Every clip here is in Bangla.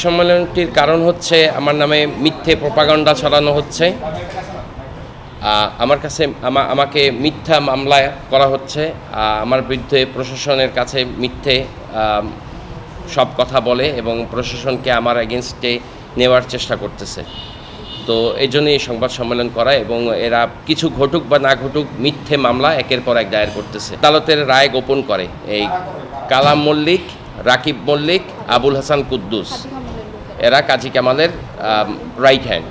সম্মেলনটির কারণ হচ্ছে আমার নামে মিথ্যে প্রপাগান্ডা ছড়ানো হচ্ছে। আমার কাছে আমা- আমাকে মিথ্যা মামলা করা হচ্ছে। আমার বিরুদ্ধে প্রশাসনের কাছে মিথ্যে সব কথা বলে এবং প্রশাসনকে আমার এগেনস্টে নেওয়ার চেষ্টা করতেছে। তো এই জন্যই সংবাদ সম্মেলন করা এবং এরা কিছু ঘটুক বা না ঘটুক মিথ্যে মামলা একের পর এক দায়ের করতেছে। আদালতের রায় গোপন করে। এই কালাম মল্লিক, রাকিব মল্লিক, আবুল হাসান কুদ্দুস। এরা কাজী কামালের রাইট হ্যান্ড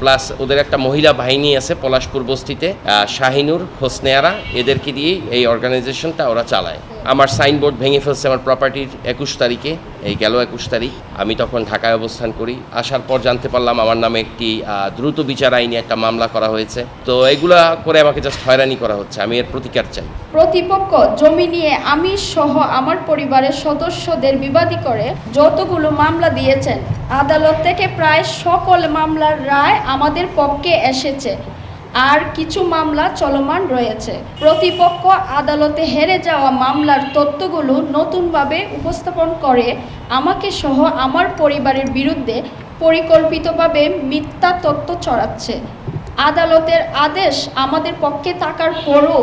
প্লাস ওদের একটা মহিলা বাহিনী আছে পলাশপুর বস্তিতে শাহিনুর, হোসনেয়ারা, এদেরকে দিয়েই এই অর্গানাইজেশনটা ওরা চালায়। আমার সাইনবোর্ড ভেঙে ফেলছে আমার প্রপার্টির একুশ তারিখে। এই গেল একুশ তারিখ। আমি তখন ঢাকায় অবস্থান করি। আসার পর জানতে পারলাম আমার নামে একটি দ্রুত বিচার আইনে একটা মামলা করা হয়েছে। তো এগুলা করে আমাকে জাস্ট হয়রানি করা হচ্ছে। আমি এর প্রতিকার চাই। প্রতিপক্ষ জমি নিয়ে আমি সহ আমার পরিবারের সদস্যদের বিবাদী করে যতগুলো মামলা দিয়েছেন, আদালত থেকে প্রায় সকল মামলার রায় আমাদের পক্ষে এসেছে। আর কিছু মামলা চলমান রয়েছে। প্রতিপক্ষ আদালতে হেরে যাওয়া মামলার তথ্যগুলো নতুনভাবে উপস্থাপন করে আমাকে সহ আমার পরিবারের বিরুদ্ধে পরিকল্পিতভাবে মিথ্যা তথ্য ছড়াচ্ছে। আদালতের আদেশ আমাদের পক্ষে থাকার পরও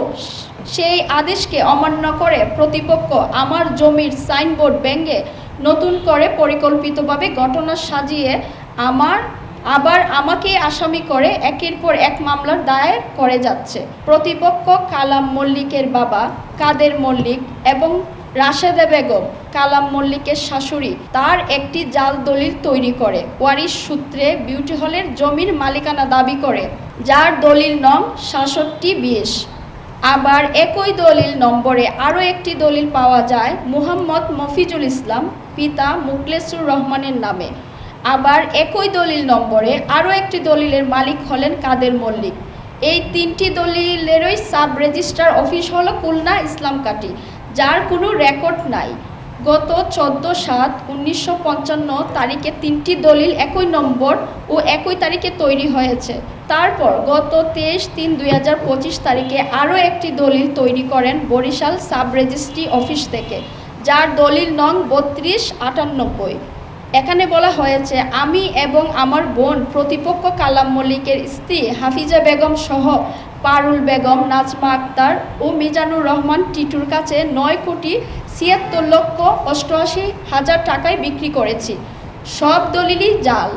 সেই আদেশকে অমান্য করে প্রতিপক্ষ আমার জমির সাইনবোর্ড ভেঙে নতুন করে পরিকল্পিতভাবে ঘটনা সাজিয়ে আমার আবার আমাকে আসামি করে একের পর এক মামলার দায়ের করে যাচ্ছে। প্রতিপক্ষ কালাম মল্লিকের বাবা, কাদের মল্লিক এবং রাশেদা বেগম, কালাম মল্লিকের শাশুড়ি, তার একটি জাল দলিল তৈরি করে। ওয়ারিশ সূত্রে বিউটি হলের জমির মালিকানা দাবি করে, যার দলিল নং সাতষট্টি বিশ। আবার একই দলিল নম্বরে আরও একটি দলিল পাওয়া যায়, মুহাম্মদ মফিজুল ইসলাম, পিতা মুকলেসুর রহমানের নামে। আবার একই দলিল নম্বরে আরও একটি দলিলের মালিক হলেন কাদের মল্লিক। এই তিনটি দলিলেরই সাব রেজিস্ট্রার অফিস হলো খুলনা ইসলাম কাটি, যার কোনো রেকর্ড নাই। গত চোদ্দ সাত উনিশশো পঞ্চান্ন তারিখে তিনটি দলিল একই নম্বর ও একই তারিখে তৈরি হয়েছে। তারপর গত তেইশ তিন দুই তারিখে আরও একটি দলিল তৈরি করেন বরিশাল সাব রেজিস্ট্রি অফিস থেকে, যার দলিল নং বত্রিশ আটানব্বই। এখানে বলা হয়েছে, আমি এবং আমার বোন প্রতিপক্ষ কালাম মল্লিকের স্ত্রী হাফিজা বেগম সহ পারুল বেগম, নাজমা আক্তার ও মিজানুর রহমান টিটুর কাছে নয় কোটি ছিয়াত্তর লক্ষ অষ্টআশি হাজার টাকায় বিক্রি করেছি। সব দলিলই জাল।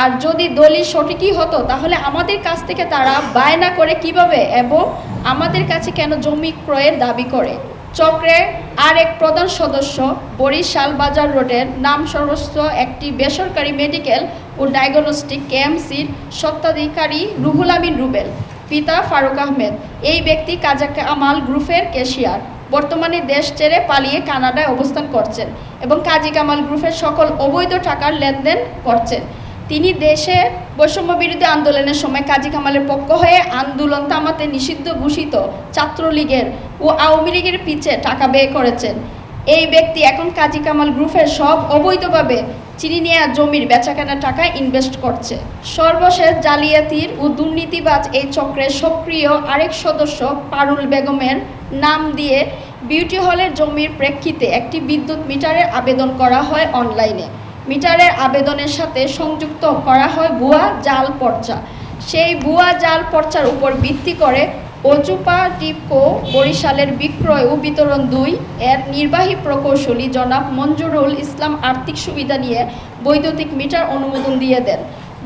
আর যদি দলিল সঠিকই হতো, তাহলে আমাদের কাছ থেকে তারা বায়না করে কীভাবে এবং আমাদের কাছে কেন জমি ক্রয়ের দাবি করে? চক্রের আর এক প্রধান সদস্য বরিশাল বাজার রোডের নাম সর্বস্ব একটি বেসরকারি মেডিকেল ও ডায়াগনস্টিক কেএমসির স্বত্বাধিকারী রুহুল আমিন রুবেল, পিতা ফারুক আহমেদ। এই ব্যক্তি কাজা কামাল গ্রুপের ক্যাশিয়ার। বর্তমানে দেশ ছেড়ে পালিয়ে কানাডায় অবস্থান করছেন এবং কাজী কামাল গ্রুপের সকল অবৈধ টাকার লেনদেন করছেন। তিনি দেশে বৈষম্য বিরোধী আন্দোলনের সময় কাজী কামালের পক্ষ হয়ে আন্দোলন থামাতে নিষিদ্ধ ঘোষিত ছাত্রলীগের ও আওয়ামী লীগের পিছে টাকা ব্যয় করেছেন। এই ব্যক্তি এখন কাজী কামাল গ্রুপের সব অবৈধভাবে চিনি নেওয়া জমির বেচাকেনা টাকা ইনভেস্ট করছে। সর্বশেষ জালিয়াতির ও দুর্নীতিবাজ এই চক্রের সক্রিয় আরেক সদস্য পারুল বেগমের নাম দিয়ে বিউটি হলের জমির প্রেক্ষিতে একটি বিদ্যুৎ মিটারের আবেদন করা হয় অনলাইনে। মিটারের আবেদনের সাথে সংযুক্ত করা হয় ভুয়া জাল পর্চা। সেই ভুয়া জাল পর্চার উপর ভিত্তি করে অজুপা ডিপকো, বরিশালের বিক্রয় ও বিতরণ দুই এর নির্বাহী প্রকৌশলী জনাব মঞ্জুরুল ইসলাম আর্থিক সুবিধা নিয়ে বৈদ্যুতিক মিটার অনুমোদন দিয়ে দেন।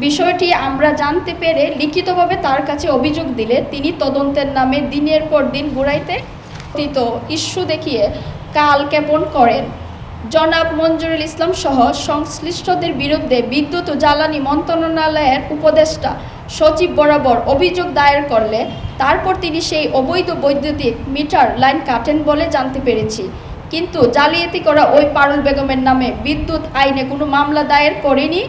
বিষয়টি আমরা জানতে পেরে লিখিতভাবে তার কাছে অভিযোগ দিলে তিনি তদন্তের নামে দিনের পর দিন ঘুরাইতে ইস্যু দেখিয়ে কাল জ্ঞাপন করেন। জনাব মঞ্জুরুল ইসলাম সহ সংশ্লিষ্টদের বিরুদ্ধে বিদ্যুৎ ও জ্বালানি মন্ত্রণালয়ের উপদেষ্টা সচিব বরাবর অভিযোগ দায়ের করলে তারপর তিনি সেই অবৈধ বৈদ্যুতিক মিটার লাইন কাটেন বলে জানতে পেরেছি। কিন্তু জালিয়াতি করা ওই পারুল বেগমের নামে বিদ্যুৎ আইনে কোনো মামলা দায়ের করেনি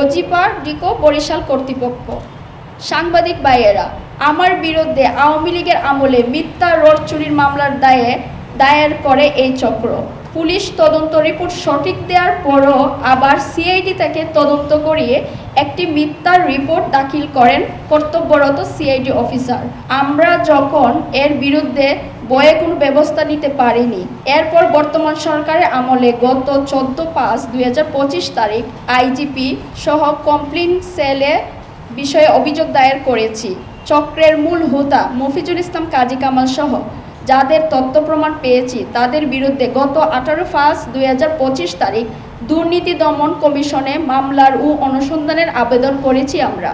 অজিপা ডিকো বরিশাল কর্তৃপক্ষ। সাংবাদিক ভাইয়েরা, আমার বিরুদ্ধে আওয়ামী লীগের আমলে মিথ্যা রোড চুরির মামলার দায়ে দায়ের করে এই চক্র। পুলিশ তদন্ত রিপোর্ট সঠিক দেওয়ার পরও আবার সিআইডি থেকে তদন্ত করিয়ে একটি মিথ্যার রিপোর্ট দাখিল করেন কর্তব্যরত সিআইডি অফিসার। আমরা যখন এর বিরুদ্ধে বয়ে কোনো ব্যবস্থা নিতে পারেনি, এরপর বর্তমান সরকারের আমলে গত চোদ্দ পাঁচ দুই তারিখ আইজিপি সহ কমপ্লেন সেলে বিষয়ে অভিযোগ দায়ের করেছি। চক্রের মূল হোতা মফিজুল ইসলাম, কাজী কামাল সহ যাদের তথ্য প্রমাণ পেয়েছি, তাদের বিরুদ্ধে গত আঠারো পাঁচ দুই তারিখ দুর্নীতি দমন কমিশনে মামলার ও অনুসন্ধানের আবেদন করেছি আমরা।